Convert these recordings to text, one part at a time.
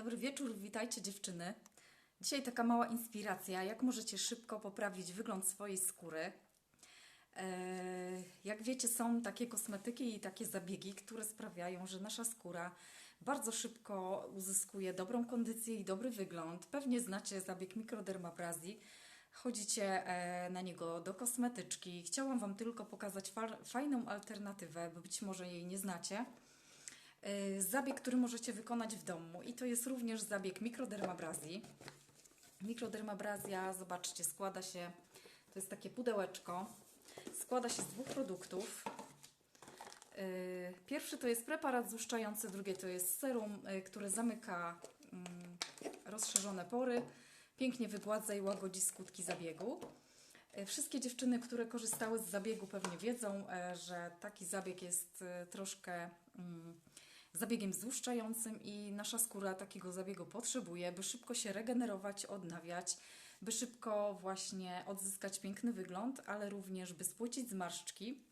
Dobry wieczór, witajcie dziewczyny. Dzisiaj taka mała inspiracja, jak możecie szybko poprawić wygląd swojej skóry. Eee, Jak wiecie, są takie kosmetyki i takie zabiegi, które sprawiają, że nasza skóra bardzo szybko uzyskuje dobrą kondycję i dobry wygląd. Pewnie znacie zabieg mikrodermabrazji. Chodzicie e, na niego do kosmetyczki. Chciałam Wam tylko pokazać fa- fajną alternatywę, bo być może jej nie znacie. E, Zabieg, który możecie wykonać w domu i to jest również zabieg mikrodermabrazji. Mikrodermabrazja, zobaczcie, składa się, to jest takie pudełeczko, składa się z dwóch produktów. Yy, Pierwszy to jest preparat złuszczający, drugie to jest serum, yy, które zamyka mm, rozszerzone pory, pięknie wygładza i łagodzi skutki zabiegu. Wszystkie dziewczyny, które korzystały z zabiegu pewnie wiedzą, że taki zabieg jest troszkę mm, zabiegiem złuszczającym i nasza skóra takiego zabiegu potrzebuje, by szybko się regenerować, odnawiać, by szybko właśnie odzyskać piękny wygląd, ale również by spłycić zmarszczki,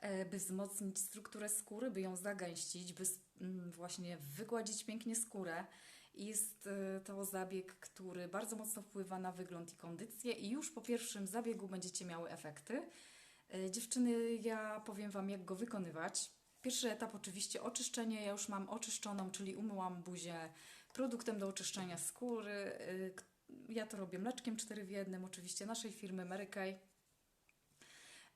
e, by wzmocnić strukturę skóry, by ją zagęścić, by mm, właśnie wygładzić pięknie skórę. Jest e, to zabieg, który bardzo mocno wpływa na wygląd i kondycję i już po pierwszym zabiegu będziecie miały efekty. E, Dziewczyny, ja powiem Wam, jak go wykonywać. Pierwszy etap oczywiście oczyszczenie. Ja już mam oczyszczoną, czyli umyłam buzię produktem do oczyszczania skóry. Y, Ja to robię mleczkiem 4 w jednym, oczywiście naszej firmy Mary Kay.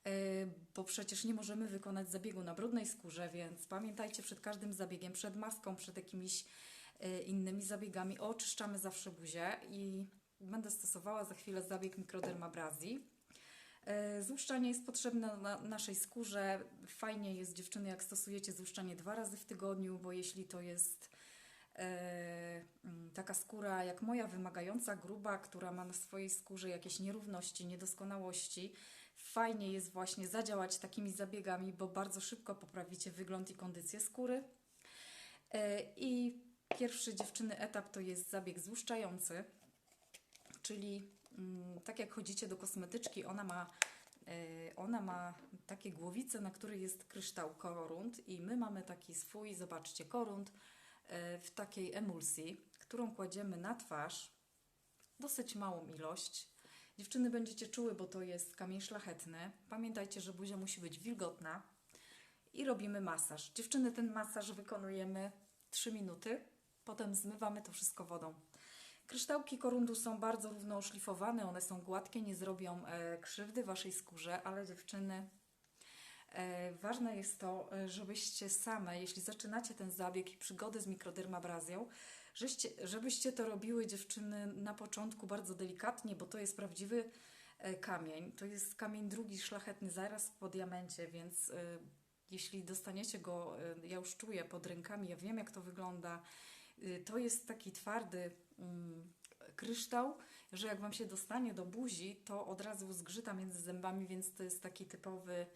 Y, Bo przecież nie możemy wykonać zabiegu na brudnej skórze, więc pamiętajcie przed każdym zabiegiem, przed maską, przed jakimiś y, innymi zabiegami oczyszczamy zawsze buzię i będę stosowała za chwilę zabieg mikrodermabrazji. E, Złuszczanie jest potrzebne na naszej skórze. Fajnie jest, dziewczyny, jak stosujecie złuszczanie dwa razy w tygodniu, bo jeśli to jest e, mm, taka skóra jak moja, wymagająca, gruba, która ma na swojej skórze jakieś nierówności, niedoskonałości, fajnie jest właśnie zadziałać takimi zabiegami, bo bardzo szybko poprawicie wygląd i kondycję skóry. E, I pierwszy dziewczyny etap to jest zabieg złuszczający czyli tak jak chodzicie do kosmetyczki, ona ma, e, ona ma takie głowice, na których jest kryształ korund i my mamy taki swój, zobaczcie, korund e, w takiej emulsji, którą kładziemy na twarz, dosyć małą ilość. Dziewczyny będziecie czuły, bo to jest kamień szlachetny. Pamiętajcie, że buzia musi być wilgotna i robimy masaż. Dziewczyny, ten masaż wykonujemy 3 minuty, potem zmywamy to wszystko wodą. Kryształki korundu są bardzo równo oszlifowane, one są gładkie, nie zrobią e, krzywdy waszej skórze, ale dziewczyny, e, ważne jest to, e, żebyście same, jeśli zaczynacie ten zabieg i przygodę z mikrodermabrazją, żeście, żebyście to robiły dziewczyny na początku bardzo delikatnie, bo to jest prawdziwy kamień. To jest kamień drugi szlachetny zaraz po diamencie, więc jeśli dostaniecie go, ja już czuję pod rękami, ja wiem jak to wygląda. To jest taki twardy kryształ, że jak Wam się dostanie do buzi, to od razu zgrzyta między zębami, więc to jest taki typowy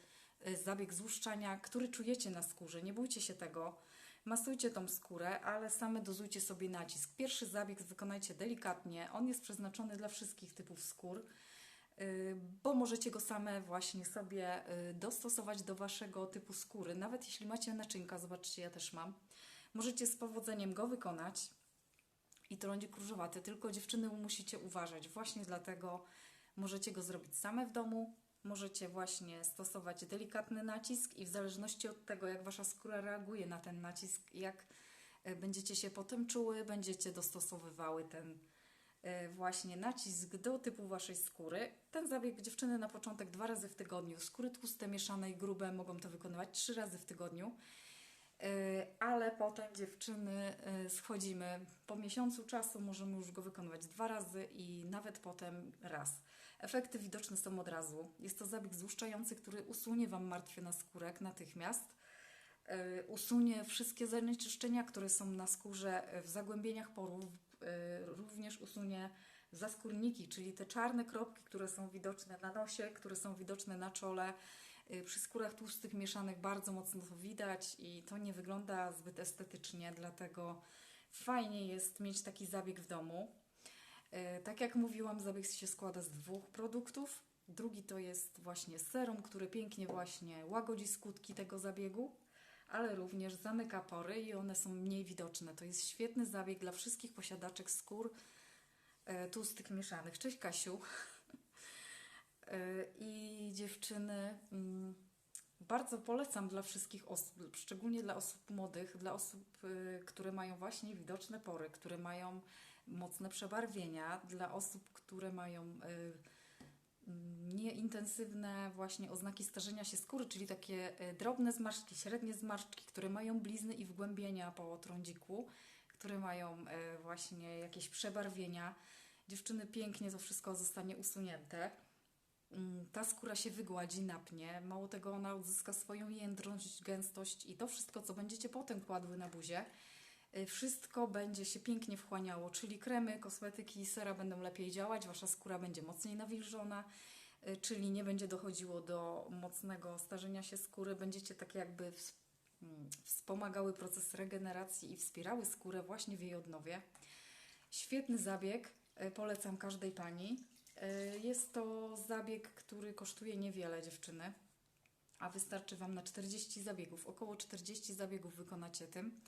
y, zabieg złuszczania, który czujecie na skórze. Nie bójcie się tego. Masujcie tą skórę, ale same dozujcie sobie nacisk. Pierwszy zabieg wykonajcie delikatnie. On jest przeznaczony dla wszystkich typów skór, y, bo możecie go same właśnie sobie y, dostosować do Waszego typu skóry. Nawet jeśli macie naczynka, zobaczcie, ja też mam. Możecie z powodzeniem go wykonać i to będzie króżowaty, tylko dziewczyny musicie uważać. Właśnie dlatego możecie go zrobić same w domu, możecie właśnie stosować delikatny nacisk i w zależności od tego, jak Wasza skóra reaguje na ten nacisk, jak e, będziecie się potem czuły, będziecie dostosowywały ten e, właśnie nacisk do typu Waszej skóry. Ten zabieg dziewczyny na początek dwa razy w tygodniu. Skóry tłuste, mieszane i grube mogą to wykonywać trzy razy w tygodniu. E, ale potem dziewczyny e, schodzimy. Po miesiącu czasu możemy już go wykonywać dwa razy i nawet potem raz. Efekty widoczne są od razu. Jest to zabieg złuszczający, który usunie Wam martwy naskórek natychmiast. E, Usunie wszystkie zanieczyszczenia, które są na skórze w zagłębieniach porów. Również usunie zaskórniki, czyli te czarne kropki, które są widoczne na nosie, które są widoczne na czole. Y, Przy skórach tłustych mieszanych bardzo mocno to widać i to nie wygląda zbyt estetycznie, dlatego fajnie jest mieć taki zabieg w domu. Y, Tak jak mówiłam, zabieg się składa z dwóch produktów. Drugi to jest właśnie serum, który pięknie właśnie łagodzi skutki tego zabiegu, ale również zamyka pory i one są mniej widoczne. To jest świetny zabieg dla wszystkich posiadaczek skór e, tłustych mieszanych. Cześć Kasiu. E, I dziewczyny, mm, bardzo polecam dla wszystkich osób, szczególnie dla osób młodych, dla osób, y, które mają właśnie widoczne pory, które mają mocne przebarwienia, dla osób, które mają y, mm, nieintensywne właśnie oznaki starzenia się skóry, czyli takie y, drobne zmarszczki, średnie zmarszczki, które mają blizny i wgłębienia po trądziku, które mają właśnie jakieś przebarwienia. Dziewczyny, pięknie to wszystko zostanie usunięte. Mm, Ta skóra się wygładzi, napnie. Mało tego, ona uzyska swoją jędrość, gęstość i to wszystko, co będziecie potem kładły na buzię, y, wszystko będzie się pięknie wchłaniało, czyli kremy, kosmetyki i sera będą lepiej działać, wasza skóra będzie mocniej nawilżona, y, czyli nie będzie dochodziło do mocnego starzenia się skóry, będziecie tak jakby mm, wspomagały proces regeneracji i wspierały skórę właśnie w jej odnowie. Świetny zabieg, y, polecam każdej pani. Y, Jest to zabieg, który kosztuje niewiele dziewczyny, a wystarczy Wam na 40 zabiegów. Około 40 zabiegów wykonacie tym,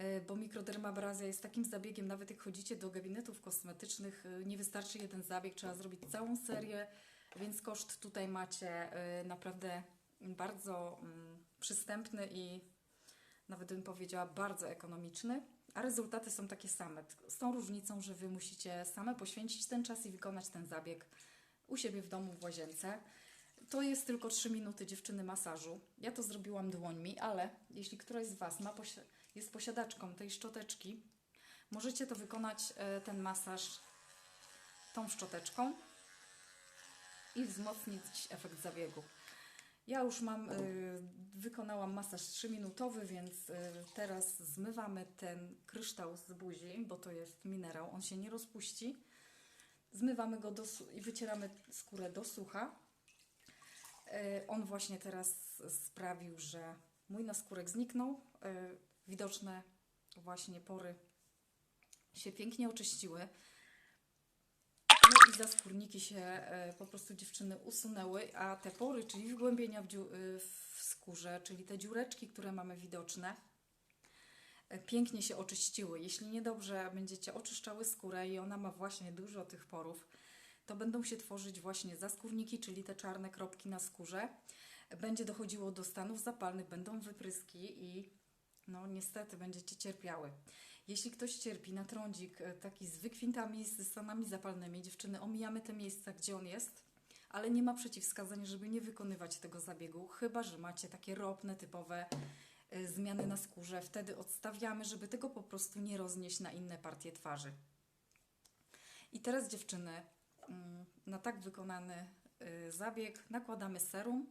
y, bo mikrodermabrazja jest takim zabiegiem, nawet jak chodzicie do gabinetów kosmetycznych, y, nie wystarczy jeden zabieg, trzeba zrobić całą serię, więc koszt tutaj macie naprawdę bardzo mm, przystępny i nawet bym powiedziała bardzo ekonomiczny, a rezultaty są takie same. Z tą różnicą, że Wy musicie same poświęcić ten czas i wykonać ten zabieg u siebie w domu w łazience. To jest tylko 3 minuty dziewczyny masażu. Ja to zrobiłam dłońmi, ale jeśli któraś z Was ma posi- jest posiadaczką tej szczoteczki, możecie to wykonać e, ten masaż tą szczoteczką i wzmocnić efekt zabiegu. Ja już mam, y, wykonałam masaż 3-minutowy, więc y, teraz zmywamy ten kryształ z buzi, bo to jest minerał, on się nie rozpuści. Zmywamy go do, i wycieramy skórę do sucha. Y, on właśnie teraz sprawił, że mój naskórek zniknął. Widoczne właśnie pory się pięknie oczyściły. No i zaskórniki się e, po prostu dziewczyny usunęły, a te pory, czyli wgłębienia w, y, w skórze, czyli te dziureczki, które mamy widoczne, e, pięknie się oczyściły. Jeśli niedobrze będziecie oczyszczały skórę i ona ma właśnie dużo tych porów, to będą się tworzyć właśnie zaskórniki, czyli te czarne kropki na skórze. Będzie dochodziło do stanów zapalnych, będą wypryski i no niestety będziecie cierpiały. Jeśli ktoś cierpi na trądzik e, taki z wykwintami, z stanami zapalnymi, dziewczyny, omijamy te miejsca, gdzie on jest, ale nie ma przeciwwskazań, żeby nie wykonywać tego zabiegu, chyba że macie takie ropne, typowe e, zmiany na skórze. Wtedy odstawiamy, żeby tego po prostu nie roznieść na inne partie twarzy. I teraz dziewczyny, mm, na tak wykonany y, zabieg nakładamy serum.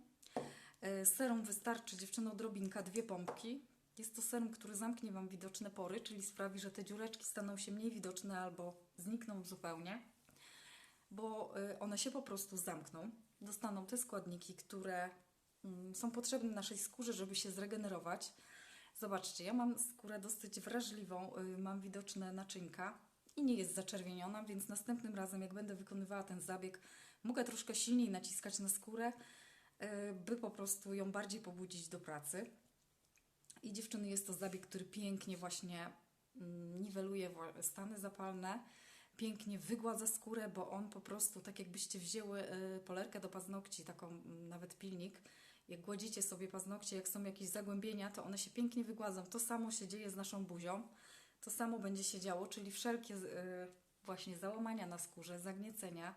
Serum wystarczy dziewczyno odrobinka, dwie pompki. Jest to serum, który zamknie Wam widoczne pory, czyli sprawi, że te dziureczki staną się mniej widoczne albo znikną zupełnie, bo y, one się po prostu zamkną. Dostaną te składniki, które mm, są potrzebne naszej skórze, żeby się zregenerować. Zobaczcie, ja mam skórę dosyć wrażliwą, y, mam widoczne naczynka i nie jest zaczerwieniona, więc następnym razem, jak będę wykonywała ten zabieg, mogę troszkę silniej naciskać na skórę, y, by po prostu ją bardziej pobudzić do pracy. I dziewczyny, jest to zabieg, który pięknie właśnie mm, niweluje stany zapalne, pięknie wygładza skórę, bo on po prostu, tak jakbyście wzięły y, polerkę do paznokci, taką mm, nawet pilnik, jak gładzicie sobie paznokcie, jak są jakieś zagłębienia, to one się pięknie wygładzą. To samo się dzieje z naszą buzią. To samo będzie się działo, czyli wszelkie y, właśnie załamania na skórze, zagniecenia,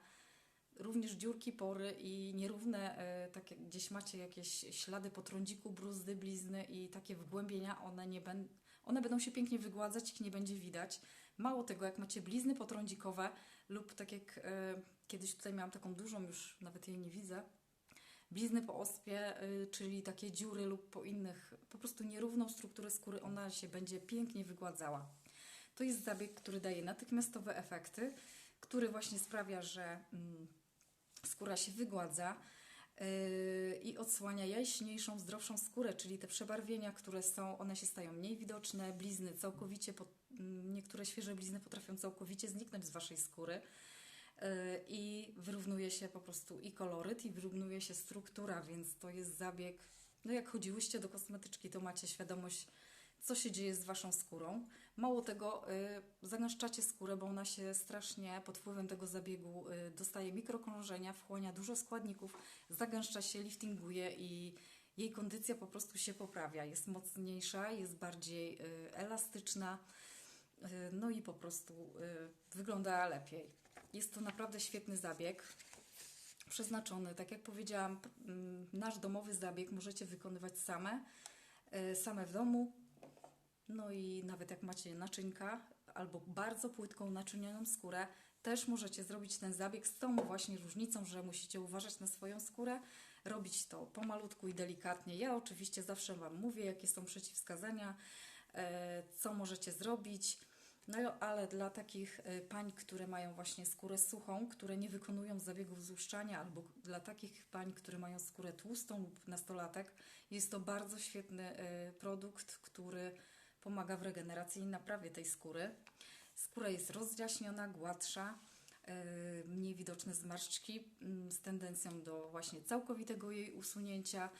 również dziurki, pory i nierówne, e, takie gdzieś macie jakieś ślady po trądziku, bruzdy, blizny i takie wgłębienia, one, nie ben, one będą się pięknie wygładzać, ich nie będzie widać. Mało tego, jak macie blizny potrądzikowe lub tak jak e, kiedyś tutaj miałam taką dużą, już nawet jej nie widzę, blizny po ospie, y, czyli takie dziury lub po innych, po prostu nierówną strukturę skóry, ona się będzie pięknie wygładzała. To jest zabieg, który daje natychmiastowe efekty, który właśnie sprawia, że mm, skóra się wygładza yy, i odsłania jaśniejszą, zdrowszą skórę, czyli te przebarwienia, które są, one się stają mniej widoczne, blizny całkowicie, mm, niektóre świeże blizny potrafią całkowicie zniknąć z Waszej skóry yy, i wyrównuje się po prostu i koloryt, i wyrównuje się struktura, więc to jest zabieg no jak chodziłyście do kosmetyczki, to macie świadomość, co się dzieje z Waszą skórą. Mało tego, y, zagęszczacie skórę, bo ona się strasznie pod wpływem tego zabiegu y, dostaje mikrokrążenia, wchłania dużo składników, zagęszcza się, liftinguje i jej kondycja po prostu się poprawia. Jest mocniejsza, jest bardziej y, elastyczna, no i po prostu wygląda lepiej. Jest to naprawdę świetny zabieg przeznaczony, tak jak powiedziałam, nasz domowy zabieg możecie wykonywać same, same w domu. No i nawet jak macie naczynka albo bardzo płytką naczynioną skórę, też możecie zrobić ten zabieg z tą właśnie różnicą, że musicie uważać na swoją skórę, robić to pomalutku i delikatnie. Ja oczywiście zawsze Wam mówię, jakie są przeciwwskazania, e, co możecie zrobić. No ale dla takich e, pań, które mają właśnie skórę suchą, które nie wykonują zabiegów złuszczania, albo dla takich pań, które mają skórę tłustą lub nastolatek, jest to bardzo świetny e, produkt, który pomaga w regeneracji i naprawie tej skóry. Skóra jest rozjaśniona, gładsza, e, mniej widoczne zmarszczki mm, z tendencją do właśnie całkowitego jej usunięcia.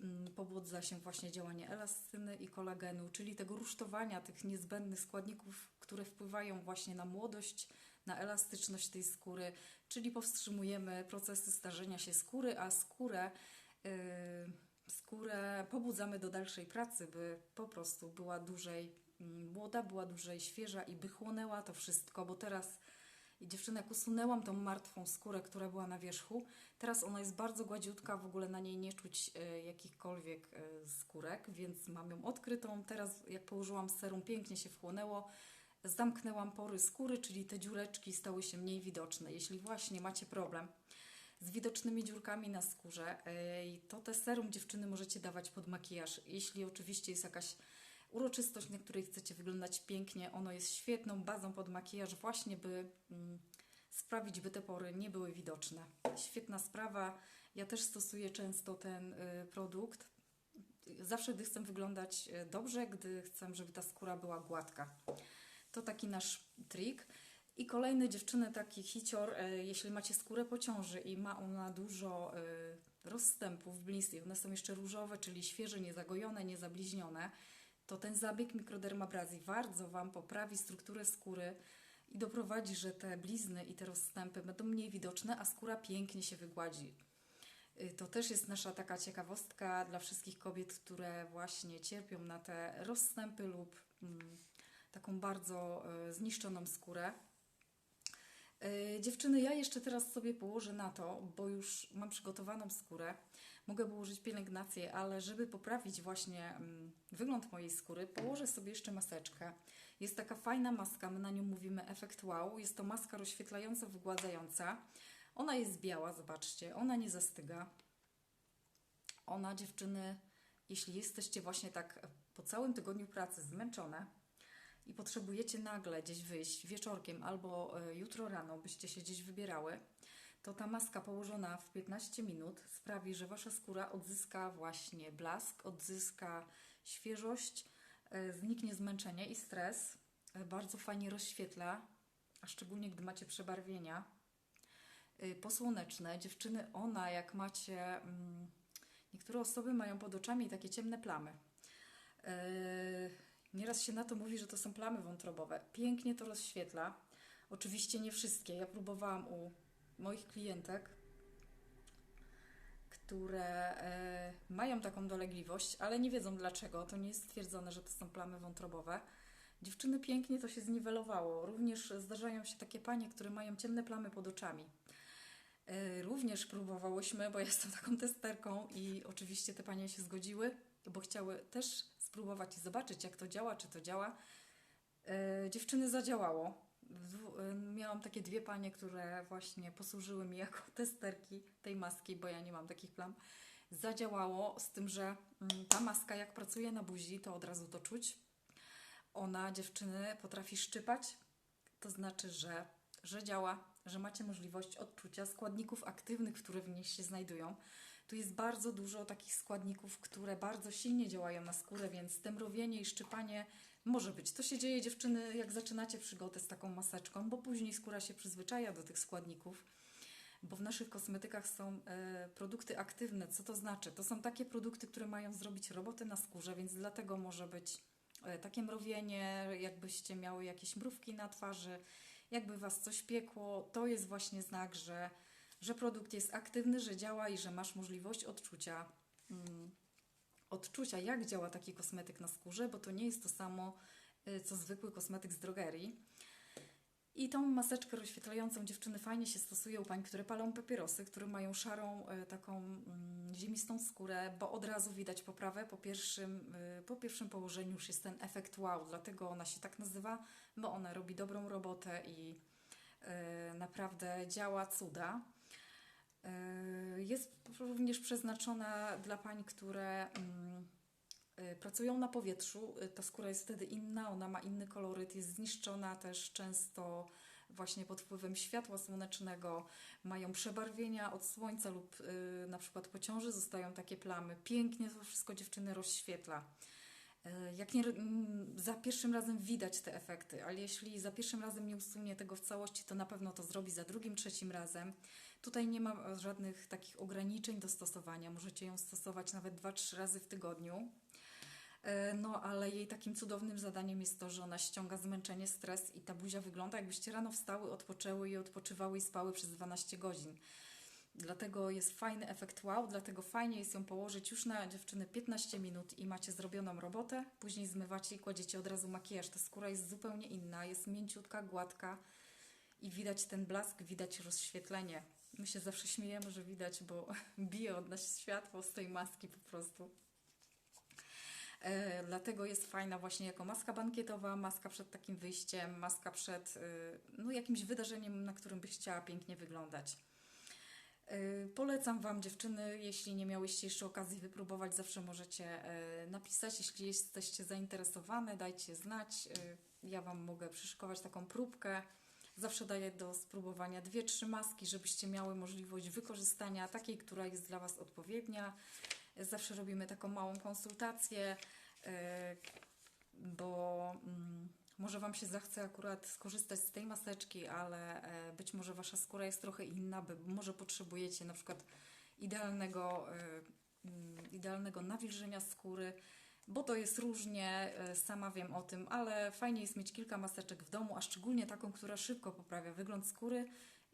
Mm, Pobudza się właśnie działanie elastyny i kolagenu, czyli tego rusztowania tych niezbędnych składników, które wpływają właśnie na młodość, na elastyczność tej skóry, czyli powstrzymujemy procesy starzenia się skóry, a skórę, yy, skórę pobudzamy do dalszej pracy, by po prostu była dłużej mm, młoda, była dłużej świeża i by chłonęła to wszystko, bo teraz i dziewczyna, jak usunęłam tą martwą skórę, która była na wierzchu, teraz ona jest bardzo gładziutka, w ogóle na niej nie czuć e, jakichkolwiek e, skórek, więc mam ją odkrytą. Teraz jak położyłam serum, pięknie się wchłonęło. Zamknęłam pory skóry, czyli te dziureczki stały się mniej widoczne. Jeśli właśnie macie problem z widocznymi dziurkami na skórze, e, to te serum dziewczyny możecie dawać pod makijaż. Jeśli oczywiście jest jakaś uroczystość, na której chcecie wyglądać pięknie, ono jest świetną bazą pod makijaż, właśnie by mm, sprawić, by te pory nie były widoczne. Świetna sprawa. Ja też stosuję często ten y, produkt. Zawsze, gdy chcę wyglądać y, dobrze, gdy chcę, żeby ta skóra była gładka. To taki nasz trik. I kolejny dziewczyny, taki hicior, y, jeśli macie skórę po ciąży i ma ona dużo y, rozstępów, blizn, one są jeszcze różowe, czyli świeże, niezagojone, niezabliźnione, to ten zabieg mikrodermabrazji bardzo Wam poprawi strukturę skóry i doprowadzi, że te blizny i te rozstępy będą mniej widoczne, a skóra pięknie się wygładzi. Y, To też jest nasza taka ciekawostka dla wszystkich kobiet, które właśnie cierpią na te rozstępy lub mm, taką bardzo y, zniszczoną skórę. Dziewczyny, ja jeszcze teraz sobie położę na to, bo już mam przygotowaną skórę. Mogę położyć pielęgnację, ale żeby poprawić właśnie mm, wygląd mojej skóry, położę sobie jeszcze maseczkę. Jest taka fajna maska, my na nią mówimy efekt wow. Jest to maska rozświetlająca, wygładzająca. Ona jest biała, zobaczcie, ona nie zastyga. Ona, dziewczyny, jeśli jesteście właśnie tak po całym tygodniu pracy zmęczone i potrzebujecie nagle gdzieś wyjść wieczorkiem albo e, jutro rano, byście się gdzieś wybierały, to ta maska położona w 15 minut sprawi, że wasza skóra odzyska właśnie blask, odzyska świeżość, e, zniknie zmęczenie i stres. E, Bardzo fajnie rozświetla, a szczególnie gdy macie przebarwienia posłoneczne. Dziewczyny, ona jak macie. Mm, niektóre osoby mają pod oczami takie ciemne plamy. Nieraz się na to mówi, że to są plamy wątrobowe. Pięknie to rozświetla. Oczywiście nie wszystkie. Ja próbowałam u moich klientek, które e, mają taką dolegliwość, ale nie wiedzą dlaczego. To nie jest stwierdzone, że to są plamy wątrobowe. Dziewczyny pięknie to się zniwelowało. Również zdarzają się takie panie, które mają ciemne plamy pod oczami. E, Również próbowałyśmy, bo ja jestem taką testerką i oczywiście te panie się zgodziły, bo chciały też spróbować i zobaczyć, jak to działa, czy to działa. E, Dziewczyny zadziałało. E, Miałam takie dwie panie, które właśnie posłużyły mi jako testerki tej maski, bo ja nie mam takich plam. Zadziałało z tym, że mm, ta maska jak pracuje na buzi, to od razu to czuć. Ona dziewczyny potrafi szczypać, to znaczy, że, że działa, że macie możliwość odczucia składników aktywnych, które w niej się znajdują. Tu jest bardzo dużo takich składników, które bardzo silnie działają na skórę, więc te mrowienie i szczypanie może być. To się dzieje dziewczyny, jak zaczynacie przygodę z taką maseczką, bo później skóra się przyzwyczaja do tych składników. bo w naszych kosmetykach są e, produkty aktywne. Co to znaczy? To są takie produkty, które mają zrobić robotę na skórze, więc dlatego może być e, takie mrowienie, jakbyście miały jakieś mrówki na twarzy, jakby Was coś piekło. To jest właśnie znak, że, że produkt jest aktywny, że działa i że masz możliwość odczucia. Mm, odczucia, jak działa taki kosmetyk na skórze, bo to nie jest to samo, y, co zwykły kosmetyk z drogerii. I tą maseczkę rozświetlającą dziewczyny fajnie się stosuje u pań, które palą papierosy, które mają szarą, y, taką mm, ziemistą skórę, bo od razu widać poprawę. Po pierwszym, y, po pierwszym położeniu już jest ten efekt wow, dlatego ona się tak nazywa, bo ona robi dobrą robotę i naprawdę działa cuda. Y, Jest również przeznaczona dla pań, które mm, y, pracują na powietrzu. Y, Ta skóra jest wtedy inna, ona ma inny koloryt, jest zniszczona też często właśnie pod wpływem światła słonecznego. Mają przebarwienia od słońca lub na przykład po ciąży zostają takie plamy. Pięknie to wszystko dziewczyny rozświetla. Jak nie, mm, za pierwszym razem widać te efekty, ale jeśli za pierwszym razem nie usunie tego w całości, to na pewno to zrobi za drugim, trzecim razem. Tutaj nie ma żadnych takich ograniczeń do stosowania. Możecie ją stosować nawet 2-3 razy w tygodniu. E, No, ale jej takim cudownym zadaniem jest to, że ona ściąga zmęczenie, stres i ta buzia wygląda jakbyście rano wstały, odpoczęły i odpoczywały i spały przez 12 godzin. Dlatego jest fajny efekt wow, dlatego fajnie jest ją położyć już na dziewczyny 15 minut i macie zrobioną robotę. Później zmywacie i kładziecie od razu makijaż. Ta skóra jest zupełnie inna, jest mięciutka, gładka i widać ten blask, widać rozświetlenie. My się zawsze śmiejemy, że widać, bo bije od nas światło z tej maski po prostu. E, dlatego jest fajna właśnie jako maska bankietowa, maska przed takim wyjściem, maska przed y, no, jakimś wydarzeniem, na którym byś chciała pięknie wyglądać. Y, Polecam Wam dziewczyny, jeśli nie miałyście jeszcze okazji wypróbować, zawsze możecie e, napisać, jeśli jesteście zainteresowane, dajcie znać. Ja Wam mogę przyszykować taką próbkę. Zawsze daję do spróbowania dwie, trzy maski, żebyście miały możliwość wykorzystania takiej, która jest dla Was odpowiednia. Zawsze robimy taką małą konsultację, e, bo mm, może Wam się zachce akurat skorzystać z tej maseczki, ale e, być może Wasza skóra jest trochę inna, może potrzebujecie na przykład idealnego, e, mm, idealnego nawilżenia skóry, bo to jest różnie, e, sama wiem o tym, ale fajnie jest mieć kilka maseczek w domu, a szczególnie taką, która szybko poprawia wygląd skóry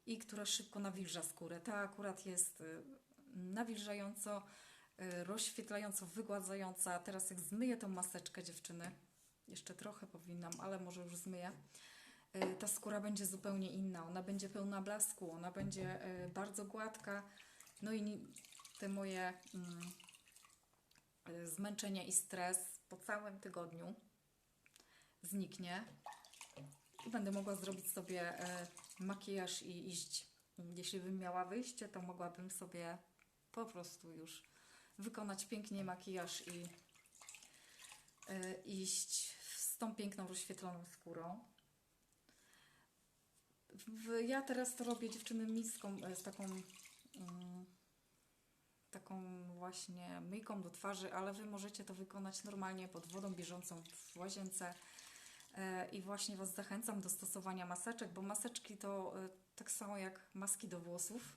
i która szybko nawilża skórę. Ta akurat jest e, nawilżająco, e, rozświetlająco, wygładzająca. Teraz jak zmyję tą maseczkę dziewczyny, jeszcze trochę powinnam, ale może już zmyję, ta skóra będzie zupełnie inna. Ona będzie pełna blasku, ona będzie bardzo gładka. No i te moje mm, zmęczenie i stres po całym tygodniu zniknie i będę mogła zrobić sobie e, makijaż i iść. Jeśli bym miała wyjście, to mogłabym sobie po prostu już wykonać pięknie makijaż i e, iść z tą piękną, rozświetloną skórą. Ja teraz to robię dziewczyny miską z taką mm, taką właśnie myjką do twarzy, ale Wy możecie to wykonać normalnie pod wodą bieżącą w łazience. E, I właśnie Was zachęcam do stosowania maseczek, bo maseczki to e, tak samo jak maski do włosów.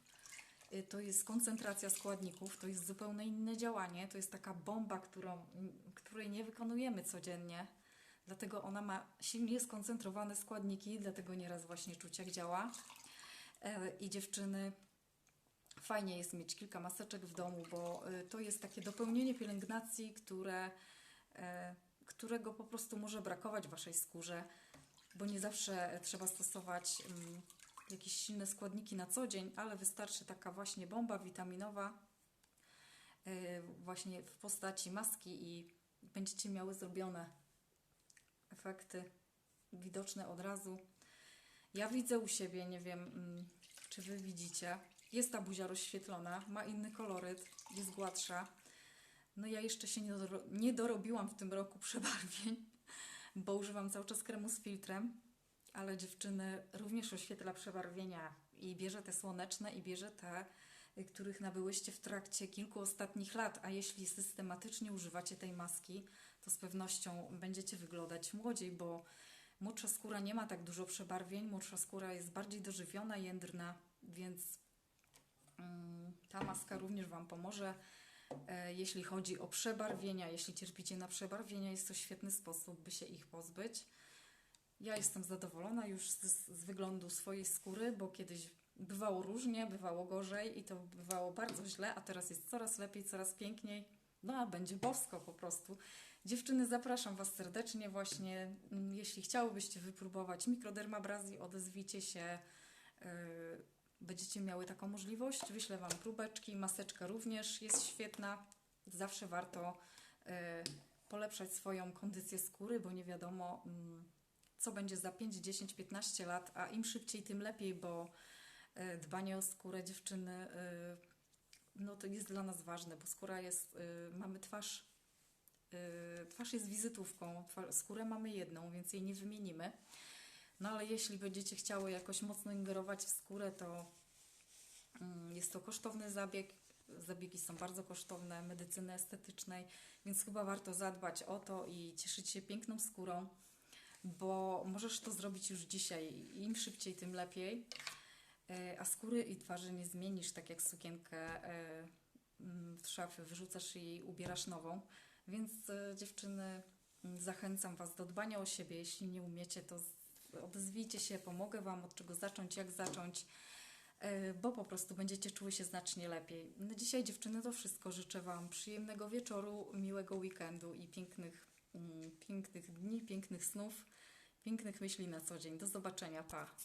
e, To jest koncentracja składników, to jest zupełnie inne działanie. To jest taka bomba, którą, której nie wykonujemy codziennie. Dlatego ona ma silnie skoncentrowane składniki, dlatego nieraz właśnie czuć jak działa. I dziewczyny, fajnie jest mieć kilka maseczek w domu, bo y, to jest takie dopełnienie pielęgnacji, które, e, którego po prostu może brakować w Waszej skórze, bo nie zawsze trzeba stosować mm, jakieś silne składniki na co dzień, ale wystarczy taka właśnie bomba witaminowa y, właśnie w postaci maski i będziecie miały zrobione efekty widoczne od razu. Ja widzę u siebie, nie wiem, mm, czy Wy widzicie, jest ta buzia rozświetlona, ma inny koloryt, jest gładsza. No ja jeszcze się nie, nie dorobiłam w tym roku przebarwień, bo używam cały czas kremu z filtrem, ale dziewczyny również oświetla przebarwienia i bierze te słoneczne i bierze te, y, których nabyłyście w trakcie kilku ostatnich lat, a jeśli systematycznie używacie tej maski, to z pewnością będziecie wyglądać młodziej, bo młodsza skóra nie ma tak dużo przebarwień, młodsza skóra jest bardziej dożywiona, jędrna, więc Ta maska również Wam pomoże, e, jeśli chodzi o przebarwienia. Jeśli cierpicie na przebarwienia, jest to świetny sposób, by się ich pozbyć. Ja jestem zadowolona już z, z wyglądu swojej skóry, bo kiedyś bywało różnie, bywało gorzej i to bywało bardzo źle, a teraz jest coraz lepiej, coraz piękniej. No a będzie bosko po prostu. Dziewczyny, zapraszam Was serdecznie właśnie. mm, Jeśli chciałybyście wypróbować mikrodermabrazji, odezwijcie się. Yy, Będziecie miały taką możliwość. Wyślę Wam próbeczki. Maseczka również jest świetna. Zawsze warto yy, polepszać swoją kondycję skóry, bo nie wiadomo, mm, co będzie za 5, 10, 15 lat, a im szybciej, tym lepiej, bo yy, dbanie o skórę dziewczyny yy, no to jest dla nas ważne, bo skóra jest, mamy twarz, twarz jest wizytówką, skórę mamy jedną, więc jej nie wymienimy. No ale jeśli będziecie chciały jakoś mocno ingerować w skórę, to mm, jest to kosztowny zabieg. Zabiegi są bardzo kosztowne, medycyny estetycznej, więc chyba warto zadbać o to i cieszyć się piękną skórą, bo możesz to zrobić już dzisiaj. Im szybciej, tym lepiej. E, A skóry i twarzy nie zmienisz, tak jak sukienkę e, mm, w szafy wyrzucasz i ubierasz nową. Więc e, dziewczyny, mm, zachęcam Was do dbania o siebie. Jeśli nie umiecie, to odezwijcie się, pomogę Wam od czego zacząć, jak zacząć, e, bo po prostu będziecie czuły się znacznie lepiej. Na dzisiaj dziewczyny to wszystko. Życzę Wam przyjemnego wieczoru, miłego weekendu i pięknych, mm, pięknych dni, pięknych snów, pięknych myśli na co dzień. Do zobaczenia, pa!